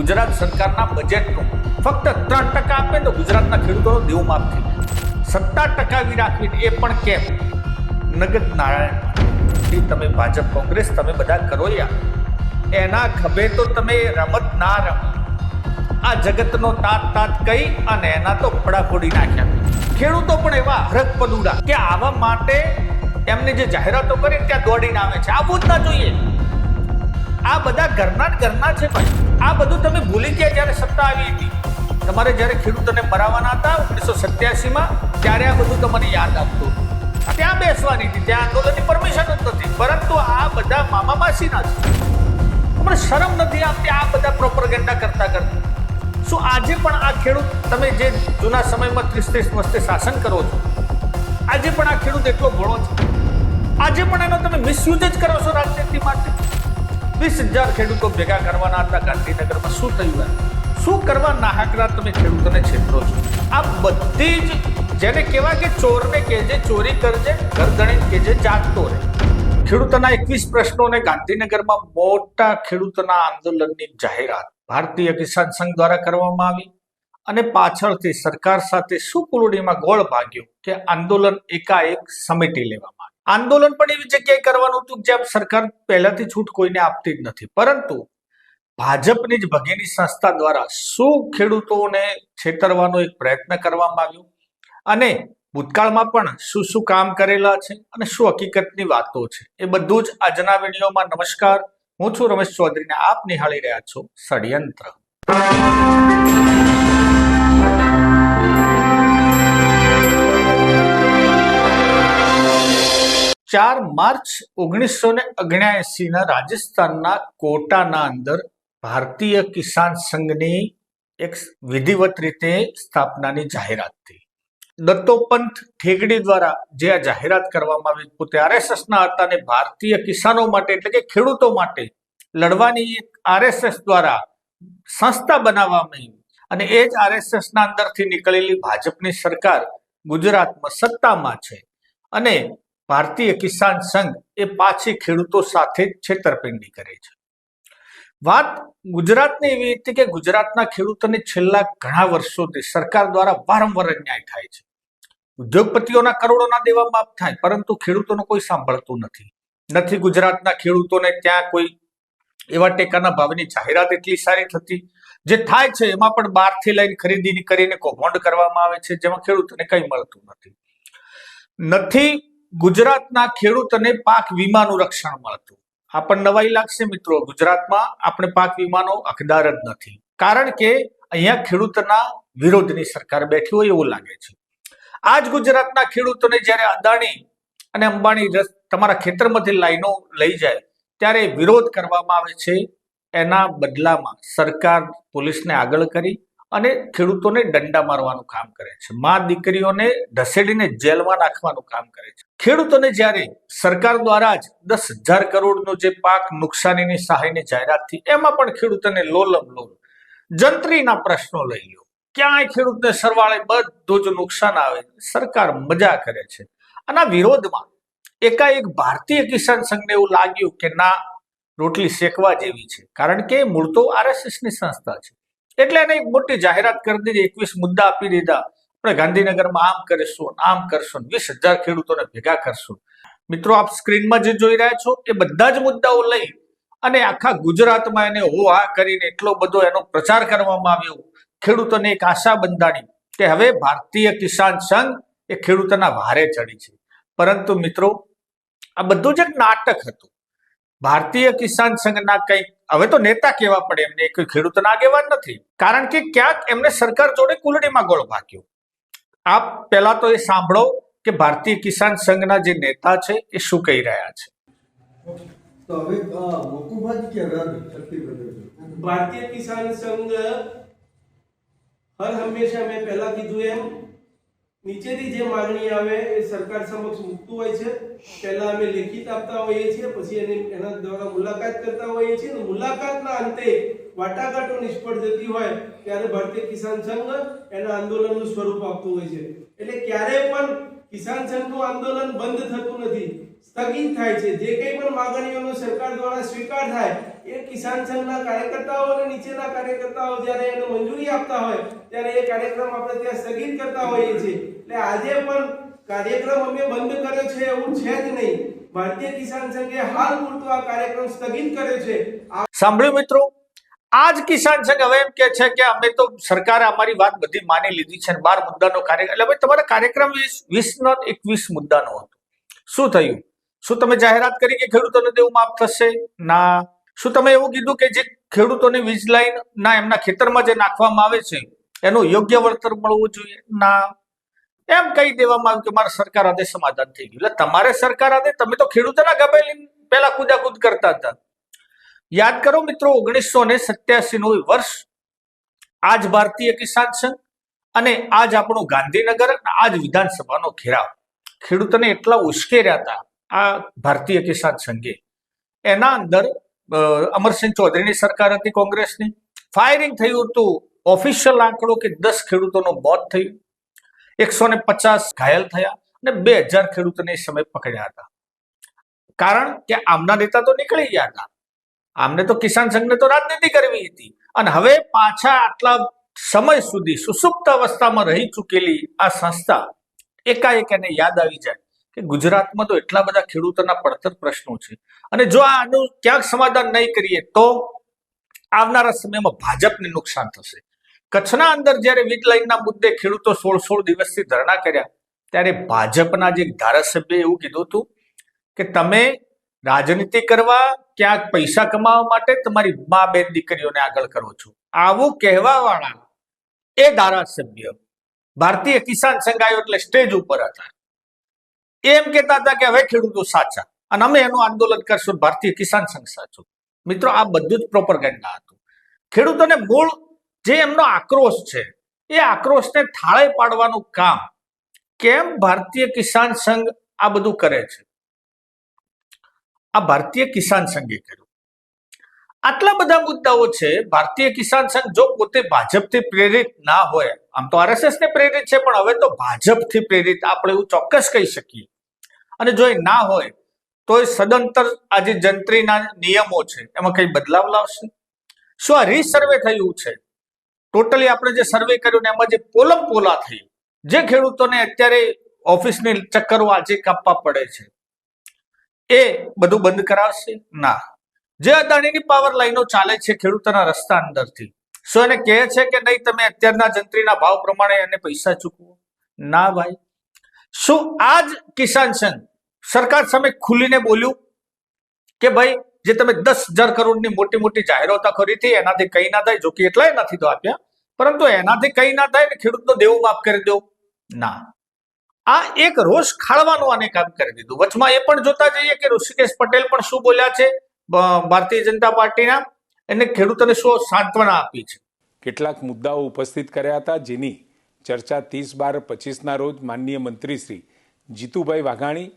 ગુજરાત સરકારના બજેટનું ફક્ત ત્રણ ટકા આપે તો ગુજરાતના ખેડૂતોનો દેવું માફ થઈ સત્તર ટકા વી એ પણ કેમ? નગદ નારાયણ તમે ભાજપ, કોંગ્રેસ, તમે બધા કરો યાર. એના ખભે તો તમે રમત ના રમો. આ જગતનો તાત તાત કહી અને એના તો ફડાફોડી નાખ્યા. ખેડૂતો પણ એવા હરક પદુડા કે આવા માટે એમને જે જાહેરાતો કરી ત્યાં દોડીને આવે છે. આવું જ ના જોઈએ. આ બધા ઘરના જ ઘરના છે ભાઈ આ બધું તમે ભૂલી ગયા જ્યારે સત્તા આવી હતી. તમારે જ્યારે ખેડૂતોને મરાવવાના હતા ઓગણીસો સત્યાસીમાં, ત્યારે આ બધું તમને યાદ આપતું ત્યાં બેસવાની હતી, ત્યાં આંદોલનની પરમિશન જ નથી પરંતુ આ બધા મામા માસીના છે. તમને શરમ નથી આપતી આ બધા પ્રોપરગેન્ડા કરતા કરતા? શું આજે પણ આ ખેડૂત, તમે જે જૂના સમયમાં ત્રીસ ત્રીસ વર્ષે શાસન કરો છો, આજે પણ આ ખેડૂત એટલો ભોળો છે? આજે પણ એનો તમે મિસયુઝ જ કરો છો રાજનીતિ માટે? વીસ હજાર ખેડૂતો ભેગા કરવાના હતા ગાંધીનગરમાં શું થયું? શું કરવા નાહકરા તમે ખેડૂતોને છેતરો છો આ બધી જ જેને કહેવાય કે ચોરને કહેજે, ચોરી કરજે ગરદણે કહેજે, જાગતો રહે ખેડૂતોના એકવીસ પ્રશ્નોને ગાંધીનગરમાં મોટા ખેડૂતોના આંદોલનની જાહેરાત ભારતીય કિસાન સંઘ દ્વારા કરવામાં આવી અને પાછળથી સરકાર સાથે શું કુલડીમાં ગોળ ભાગ્યો કે આંદોલન એકાએક સમેટી લેવામાં. આંદોલન પણ એવી જગ્યાએ કરવાનું હતું જ્યાં સરકાર પહેલાથી છૂટ કોઈને આપતી જ નથી. પરંતુ ભાજપની જ ભગીની સંસ્થા દ્વારા શું ખેડૂતોને છેતરવાનો એક પ્રયત્ન કરવામાં આવ્યો? અને ભૂતકાળમાં પણ શું શું કામ કરેલા છે? અને શું હકીકતની વાતો છે? એ બધું જ આજના વિડીયોમાં. નમસ્કાર. હું છું રમેશ ચૌધરીને આપ નિહાળી રહ્યા છો ષડયંત્ર ચાર માર્ચ ઓગણીસો ને રાજસ્થાનના કોટાના અંદર ભારતીય કિસાન સંઘની એક વિધિવત રીતે સ્થાપનાની જાહેરાત થઈ. દત્તોપંથ ઠેગડી દ્વારા જે આ જાહેરાત કરવામાં આવી, પોતે આરએસએસના હતા અને ભારતીય કિસાનો માટે એટલે કે ખેડૂતો માટે લડવાની એક આરએસએસ દ્વારા સંસ્થા બનાવવામાં આવી અને એ જ આરએસએસ ના અંદરથી નીકળેલી ભાજપની સરકાર ગુજરાતમાં સત્તામાં છે. અને ભારતીય કિસાન સંઘ એ પાછી ખેડૂતો સાથે છેતરપિંડી કરે છે. વાત ગુજરાતની એવી હતી કે ગુજરાતના ખેડૂતોને છેલ્લા ઘણા વર્ષોથી સરકાર દ્વારા વારંવાર અન્યાય થાય છે. ઉદ્યોગપતિઓના કરોડોના દેવા માફ થાય, પરંતુ ખેડૂતોનો કોઈ સાંભળતું નથી. નથી ગુજરાતના ખેડૂતોને ત્યાં કોઈ એવા ટેકાના ભાવની જાહેરાત એટલી સારી થતી, જે થાય છે એમાં પણ બહારથી લઈને ખરીદી કરીને કૌભાંડ કરવામાં આવે છે, જેમાં ખેડૂતોને કંઈ મળતું નથી. નથી ગુજરાતના ખેડૂતોને પાક વીમાનું રક્ષણ મળતું. આપણને નવાઈ લાગશે મિત્રો. ગુજરાતમાં આપણે પાક વીમાનો હકદાર જ નથી. કારણ કે અહીંયા ખેડૂતના વિરોધની સરકાર બેઠી હોય એવું લાગે છે. આ જ ગુજરાતના ખેડૂતોને જ્યારે અદાણી અને અંબાણી તમારા ખેતરમાંથી લાઈનો લઈ જાય, ત્યારે વિરોધ કરવામાં આવે છે. એના બદલામાં સરકાર પોલીસને આગળ કરી અને ખેડૂતોને દંડા મારવાનું કામ કરે છે. મા દીકરીઓને ઢસેડીને જેલમાં નાખવાનું કામ કરે છે. ખેડૂતોને જ્યારે સરકાર દ્વારા જ દસ હજાર કરોડનો જે પાક નુકસાનીની સહાયની જાહેરાત થઈ, એમાં પણ ખેડૂતોને લોલમ લોલ. જંત્રીના પ્રશ્નો લઈ લો ક્યાંય ખેડૂતને સરવાળે બધું જ નુકસાન આવે. સરકાર મજા કરે છે. આના વિરોધમાં એકાએક ભારતીય કિસાન સંઘને એવું લાગ્યું કે ના, રોટલી શેકવા જેવી છે. કારણ કે મૂળ તો આરએસએસની સંસ્થા છે. એટલે એને એક મોટી જાહેરાત કરી દીધી, એકવીસ મુદ્દા આપી દીધા. આપણે ગાંધીનગરમાં આમ કરીશું, આમ કરશું, વીસ હજાર ખેડૂતોને ભેગા કરશું. મિત્રો, આપ સ્ક્રીનમાં જે જોઈ રહ્યા છો, એ બધા જ મુદ્દાઓ લઈ અને આખા ગુજરાતમાં એને હો હા કરીને એટલો બધો એનો પ્રચાર કરવામાં આવ્યો. ખેડૂતોને એક આશા બંધાણી કે હવે ભારતીય કિસાન સંઘ એ ખેડૂતોના ભારે ચડી છે. પરંતુ મિત્રો, આ બધું જ એક નાટક હતું. ભારતીય કિસાન સંઘના કંઈક હવે તો નેતા કહેવા પડે? એમને કોઈ ખેડૂતના આગેવાન નથી. કારણ કે ક્યાંક એમને સરકાર જોડે કુલડીમાં ગોળ ભાગ્યો. આપ પહેલા તો એ સાંભળો કે ભારતીય કિસાન સંઘના જે નેતા છે એ શું કહી રહ્યા છે. તો હવે કે રદ શક્તિ પ્રદર્શન ભારતીય કિસાન સંઘ હર હંમેશા મેં પહેલા કીધું એમ નીચેથી જે માંગણી આવે એ સરકાર સમક્ષ મૂકતું હોય છે. પહેલા અમે લેખિત આપતા હોઈએ છીએ, પછી એની એના દ્વારા મુલાકાત કરતા હોઈએ છીએ. મુલાકાતના અંતે વાટાઘાટો નિષ્ફળ જતી હોય ત્યારે ભારતીય કિસાન સંઘ એના આંદોલનનું સ્વરૂપ આપતું હોય છે. એટલે ક્યારેય પણ કિસાન સંઘનું આંદોલન બંધ થતું નથી, સ્થગિત થાય છે. જે કંઈ પણ માંગણીઓનો સરકાર દ્વારા સ્વીકાર થાય એ કિસાન સંઘના કાર્યકર્તાઓ અને નીચેના કાર્યકર્તાઓ જ્યારે એને મંજૂરી આપતા હોય, ત્યારે એ કાર્યક્રમ આપણે ત્યાં સ્થગિત કરતા હોઈએ છીએ. એટલે આજે પણ કાર્યક્રમ અમે બંધ કર્યો છે એવું છે જ નહીં. ભારતીય કિસાન સંઘે હાલ પૂરતો આ કાર્યક્રમ સ્થગિત કર્યો છે. સાંભળ્યું મિત્રો? આજ કિસાન સંઘ હવે એમ કે છે કે અમે તો સરકારે અમારી વાત બધી માની લીધી છે બાર મુદ્દાનો કાર્યક્રમ, એટલે ભાઈ તમારા કાર્યક્રમ વીસ નો એકવીસ મુદ્દાનો હતો. શું થયું? શું તમે જાહેરાત કરી કે ખેડૂતોને દેવું માફ થશે? ના. શું તમે એવું કીધું કે જે ખેડૂતોને વીજ લાઈન ના એમના ખેતરમાં જે નાખવામાં આવે છે, એનું યોગ્ય વળતર મળવું જોઈએ? ના. એમ કહી દેવામાં આવ્યું કે મારા સરકાર આદે સમાધાન થઈ ગયું. એટલે તમારે સરકાર આદે તમે તો ખેડૂતોના ગભે પહેલા કુદાકુદ કરતા હતા. યાદ કરો મિત્રો, ઓગણીસો ને સત્યાસી નું વર્ષ, આજ ભારતીય કિસાન સંઘ અને આજ આપણું ગાંધીનગર આજ વિધાનસભાનો ઘેરાવ. ખેડૂતોને એટલા ઉશ્કેર્યા હતા આ ભારતીય કિસાન સંઘે. એના અંદર અમરસિંહ ચૌધરીની સરકાર હતી કોંગ્રેસની. ફાયરિંગ થયું હતું ઓફિશિયલ આંકડો કે દસ ખેડૂતોનો મોત થયું. એકસો ને પચાસ ઘાયલ થયા અને બે હજાર ખેડૂતોને એ સમય પકડ્યા હતા. કારણ કે આમના નેતા તો નીકળી ગયા હતા. આમને તો કિસાન સંઘને તો રાજનીતિ કરવી હતી. અને હવે પાછા આટલા સમય સુધી સુસુપ્ત અવસ્થામાં રહી ચૂકેલી આ સંસ્થા એકાએક એને યાદ આવી જાય. કે ગુજરાતમાં તો એટલા બધા ખેડૂતોના પડતર પ્રશ્નો છે. અને જો આનું ક્યાંક સમાધાન નહીં કરીએ તો આવનારા સમયમાં ભાજપને નુકસાન થશે. કચ્છના અંદર જ્યારે વીજ લાઇનના મુદ્દે ખેડૂતો સોળ સોળ દિવસથી ધરણા કર્યા, ત્યારે ભાજપના જે ધારાસભ્ય એવું કીધું હતું કે તમે રાજનીતિ કરવા ક્યાંક પૈસા કમાવા માટે તમારી મા બેન દીકરીઓને આગળ કરો છો. આવું કહેવા વાળા એ ધારાસભ્ય ભારતીય કિસાન સંઘ આવ્યો એટલે સ્ટેજ ઉપર હતા. એમ કહેતા હતા કે હવે ખેડૂતો સાચા. અને અમે એનું આંદોલન કરશું, ભારતીય કિસાન સંઘ સાચું. મિત્રો, આ બધું જ પ્રોપરગેન્ડા હતું. ખેડૂતોને મૂળ જે એમનો આક્રોશ છે, એ આક્રોશને થાળે પાડવાનું કામ કેમ ભારતીય કિસાન સંઘ આ બધું કરે છે? આ ભારતીય કિસાન સંઘે કર્યું આટલા બધા મુદ્દાઓ છે, ભારતીય કિસાન સંઘ જો પોતે ભાજપથી પ્રેરિત ના હોય, આમ તો આરએસએસ ને પ્રેરિત છે, પણ હવે તો ભાજપથી પ્રેરિત, આપણે એવું ચોક્કસ કહી શકીએ. અને જો એ ના હોય, તો એ સદંતર આ જે જંત્રીના નિયમો છે, એમાં કઈ બદલાવ લાવશે? શું આ રીસર્વે થયું છે? ટોટલી આપણે જે સર્વે કર્યું ને એમાં જે પોલમ પોલા થઈ, જે ખેડૂતોને અત્યારે ઓફિસની ચક્કરો આજે કાપવા પડે છે, એ બધું બંધ કરાવશે? ના. જે અદાણીની પાવર લાઈનો ચાલે છે ખેડૂતોના રસ્તા અંદરથી. સો એને કહે છે કે નહીં, તમે અત્યારના જંત્રીના ભાવ પ્રમાણે એને પૈસા ચૂકવો. ના ભાઈ. શું આજ કિસાન સંઘ સરકાર સામે ખુલીને બોલ્યું કે ભાઈ, જે તમે દસ હજાર કરોડની મોટી મોટી જાહેરાતો કરી હતી, એનાથી કઈ ના થાય જો કે એટલાય નથી તો આપ્યા, પરંતુ એનાથી કઈ ના થાય ને ખેડૂતનો દેવું માફ કરી દો. ના. આ એક રોષ ખાળવાનું આને કામ કરી દીધું. વચમાં એ પણ જોતા જઈએ કે ઋષિકેશ પટેલ પણ શું બોલ્યા છે? ભારતીય જનતા પાર્ટીના એને ખેડૂતોને શું સાંત્વના આપી છે? કેટલાક મુદ્દાઓ ઉપસ્થિત કર્યા હતા જેની ચર્ચા ત્રીસ બાર પચીસના રોજ માનનીય મંત્રી શ્રી જીતુભાઈ વાઘાણી,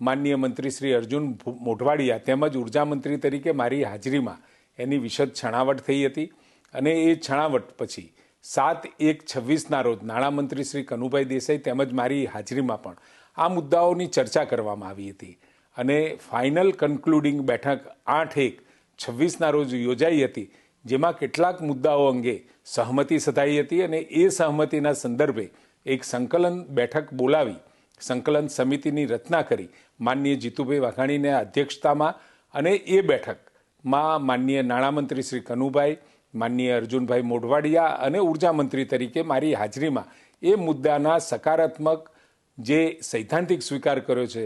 માનનીય મંત્રી શ્રી અર્જુન મોઢવાડિયા તેમજ ઊર્જા મંત્રી તરીકે મારી હાજરીમાં એની વિશદ છણાવટ થઈ હતી અને એ છણાવટ પછી સાત એક છવ્વીસના રોજ નાણામંત્રી શ્રી કનુભાઈ દેસાઈ તેમજ મારી હાજરીમાં પણ આ મુદ્દાઓની ચર્ચા કરવામાં આવી હતી. અને ફાઇનલ કન્ક્લુડિંગ બેઠક આઠ એક છવ્વીસના રોજ યોજાઈ હતી, જેમાં કેટલાક મુદ્દાઓ અંગે સહમતિ સધાઈ હતી અને એ સહમતિના સંદર્ભે એક સંકલન બેઠક બોલાવી, સંકલન સમિતિની રચના કરી માનનીય જીતુભાઈ વાઘાણીને અધ્યક્ષતામાં અને એ બેઠકમાં માનનીય નાણામંત્રી શ્રી કનુભાઈ, માનનીય અર્જુનભાઈ મોઢવાડિયા અને ઊર્જા મંત્રી તરીકે મારી હાજરીમાં એ મુદ્દાના સકારાત્મક જે સૈદ્ધાંતિક સ્વીકાર કર્યો છે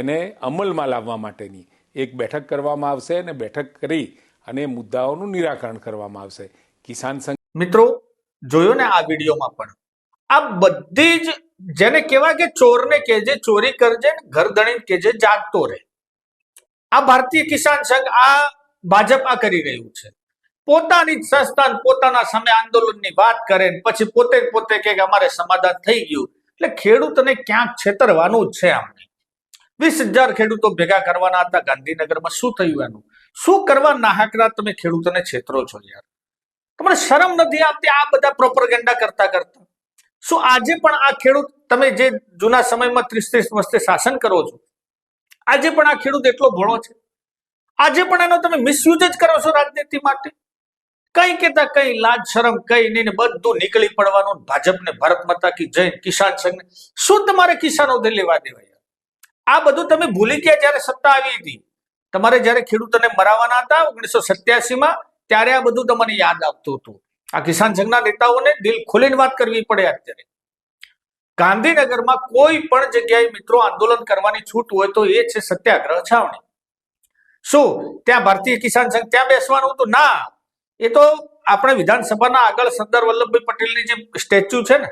એને અમલમાં લાવવા માટેની. એક બેઠક કરવામાં આવશે અને બેઠક કરી અને મુદ્દાઓનું નિરાકરણ કરવામાં આવશે. કિસાન સંઘ મિત્રો, જોયો ને આ વિડીયોમાં પણ? આ બધી જ જેને કહેવાય કે ચોરને કેજે ચોરી કરજે ને ઘર ધણી કેજે જાગતો રહે. આ ભારતીય કિસાન સંઘ આ ભાજપ આ કરી રહ્યું છે. પોતાની જ સંસ્થા પોતાના સામે આંદોલનની વાત કરે ને પછી પોતે પોતે કે અમારે સમાધાન થઈ ગયું. એટલે ખેડૂતને ક્યાંક છેતરવાનું છે આમને. વીસ હજાર ખેડૂતો ભેગા કરવાના હતા ગાંધીનગરમાં. શું થયું એનું? શું કરવા નાહકરા તમે ખેડૂતોને છેતરો છો યાર? તમને શરમ નથી આવતી આ બધા પ્રોપરગેન્ડા કરતા કરતા? શું આજે પણ આ ખેડૂત, તમે જે જૂના સમયમાં ત્રીસ ત્રીસ વર્ષે શાસન કરો છો, આજે પણ આ ખેડૂત એટલો ભણો છે? આજે પણ એનો તમે મિસયુઝ જ કરો છો રાજનીતિ માટે? કઈ કેતા કઈ લાજ, શરમ, કઈ નહીં બધું નીકળી પડવાનું ભાજપને, ભારત માતા કી જય કિસાન સંઘ શું તમારે કિસાનો લેવા દેવા યાર? આ બધું તમે ભૂલી ગયા જ્યારે સત્તા આવી હતી. તમારે જ્યારે ખેડૂતોને મરાવાના હતા ઓગણીસો સત્યાસીમાં, ત્યારે આ બધું તમને યાદ આવતું હતું. આ કિસાન સંઘના નેતાઓને દિલ ખોલીને વાત કરવી પડે અત્યારે. ગાંધીનગરમાં કોઈ પણ જગ્યાએ મિત્રો આંદોલન કરવાની છૂટ હોય તો એ છે સત્યાગ્રહ છાવણી. શું? ત્યાં ભારતીય કિસાન સંઘ ત્યાં બેસવાનું હતું? ના. એ તો આપણે વિધાનસભાના આગળ સરદાર વલ્લભભાઈ પટેલની જે સ્ટેચ્યુ છે ને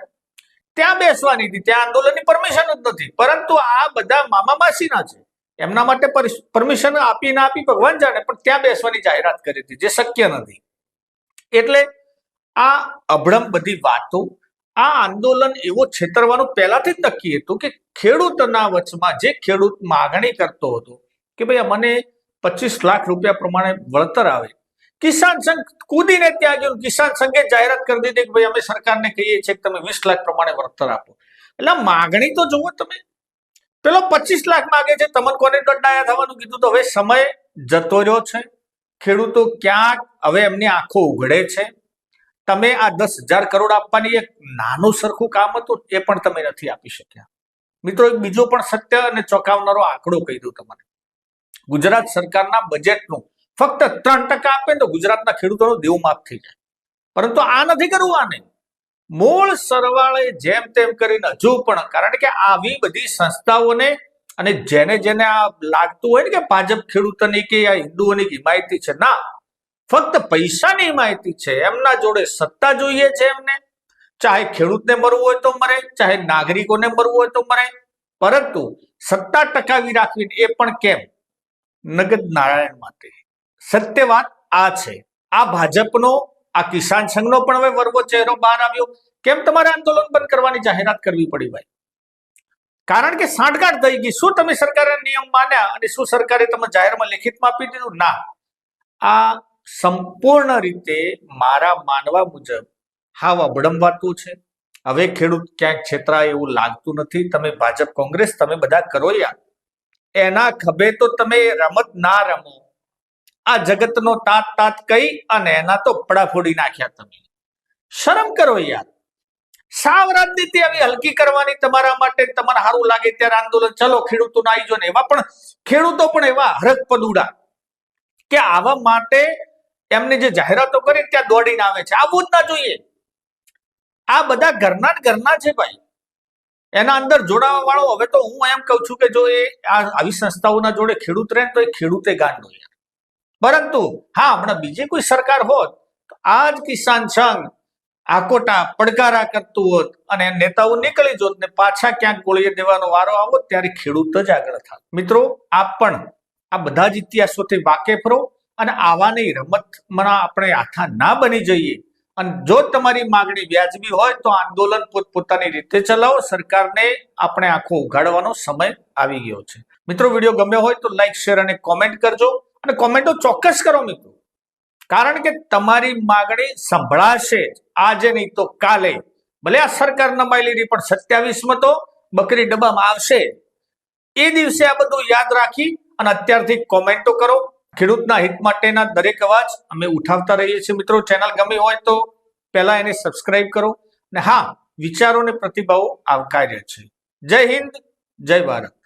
ત્યાં બેસવાની હતી. ત્યાં આંદોલનની પરમિશન જ નથી. પરંતુ આ બધા મામા માસીના છે. એમના માટે પરમિશન આપી ના આપી ભગવાન જાણે, પણ ત્યાં બેસવાની જાહેરાત કરી હતી, જે શક્ય નથી. એટલે આ અભળમ બધી વાતો, આ આંદોલન એવો છેતરવાનું પહેલાથી જ નક્કી હતું કે ખેડૂતના વચમાં જે ખેડૂત માગણી કરતો હતો કે ભાઈ મને પચીસ લાખ રૂપિયા પ્રમાણે વળતર આવે કિસાન સંઘ કૂદીને ત્યાં ગયું કિસાન સંઘે જાહેરાત કરી દીધી કે ભાઈ અમે સરકારને કહીએ છીએ કે તમે વીસ લાખ પ્રમાણે વળતર આપો. એટલે માગણી તો જુઓ તમે. પેલો પચીસ લાખ માગે છે, તમને કોને દંડાયા થવાનું કીધું તો હવે સમય જતો રહ્યો છે. ખેડૂતો ક્યાંક હવે એમની આંખો ઉઘડે છે. તમે આ દસ હજાર કરોડ આપવાની એક નાનું સરખું કામ હતું એ પણ તમે નથી આપી શક્યા. મિત્રો, એક બીજો પણ સત્ય અને ચોંકાવનારો આંકડો કહી દઉં તમને. ગુજરાત સરકારના બજેટનું ફક્ત ત્રણ ટકા આપે તો ગુજરાતના ખેડૂતોનો દેવું માફ થઈ જાય. પરંતુ આ નથી કરવું આને મૂળ સરવાળે જેમ તેમ કરીને હજુ પણ, કારણ કે આવી બધી સંસ્થાઓને અને જેને જેને આ લાગતું હોય ને કે ભાજપ ખેડૂતોની કે આ હિન્દુઓની હિમાયતી છે, ના. ફક્ત પૈસાની હિમાયતી છે. એમના જોડે સત્તા જોઈએ છે એમને. ચાહે ખેડૂતને મરવું હોય તો મરે, ચાહે નાગરિકોને મરવું હોય તો મરે. પરંતુ સત્તા ટકાવી રાખવી એ પણ કેમ? નગદ નારાયણ માટે. સત્ય વાત આ છે. આ ભાજપનો, આ કિસાન સંઘનો પણ હવે વર્ગો ચહેરો બહાર આવ્યો. કેમ તમારે આંદોલન બંધ કરવાની જાહેરાત કરવી પડી ભાઈ? કારણ કે સાંઠગાંઠ થઈ ગઈ. શું તમે સરકારે નિયમ માન્યા અને શું સરકારે તમે જાહેરમાં લેખિતમાં આપી દીધું? ના. આ સંપૂર્ણ રીતે મારા માનવા મુજબ હાવ અભડંબાતું છે. હવે ખેડૂત ક્યાંક છેતરાય એવું લાગતું નથી. તમે ભાજપ, કોંગ્રેસ, તમે બધા કરો યાર. એના ખભે તો તમે રમત ના રમો. આ જગતનો તાત તાત કહી અને એના તો પડા ફોડી નાખ્યા તમે. શરમ કરો યાર. સાવ રાજનીતિ આવી હલકી કરવાની તમારા માટે તમારે સારું લાગે ત્યારે આંદોલન. ચલો ખેડૂતો આવી જો ને એવા પણ ખેડૂતો પણ એવા હરક પદુડા કે આવા માટે એમને જે જાહેરાતો કરી ત્યાં દોડીને આવે છે. આવું જ ના જોઈએ. આ બધા ઘરના ઘરના છે ભાઈ. એના અંદર જોડાવા વાળો, હવે તો હું એમ કહું છું કે જો એ આવી સંસ્થાઓના જોડે ખેડૂત રહે તો એ ખેડૂતે ગાંડ યાર પરંતુ હા, હમણાં બીજી કોઈ સરકાર હોત, તો આ જ કિસાન સંઘ આકોટા પડકારા કરતું હોત અને નેતાઓ નીકળી જોત ને પાછા ક્યાંક ગોળીએ દેવાનો વારો આવોત, ત્યારે ખેડૂત જ આગળ થાત. મિત્રો, આપ પણ આ બધા જ ઇતિહાસોથી વાકેફ રહો અને આવાની રમતમાં આપણે આથા ના બની જઈએ. અને જો તમારી માગણી વ્યાજબી હોય, તો આંદોલન પોતપોતાની રીતે ચલાવો. સરકારને આપણે આંખો ઉઘાડવાનો સમય આવી ગયો છે. મિત્રો વીડિયો ગમ્યો હોય તો લાઈક શેર અને કોમેન્ટ કરજો. અને કોમેન્ટો ચોક્કસ કરો મિત્રો. કારણ કે તમારી માગણી સંભળાશે. આજે નહીં તો કાલે. ભલે આ સરકાર નમાઈ લીધી પણ સત્યાવીસમાં તો બકરી ડબ્બામાં આવશે. એ દિવસે આ બધું યાદ રાખી અને અત્યારથી કોમેન્ટો કરો. ખેડૂતના હિત માટેના દરેક અવાજ અમે ઉઠાવતા રહીએ છીએ. મિત્રો ચેનલ ગમી હોય તો પહેલા એને સબસ્ક્રાઇબ કરો. અને હા, વિચારો અને પ્રતિભાવો આવકાર્ય છે. જય હિન્દ, જય ભારત.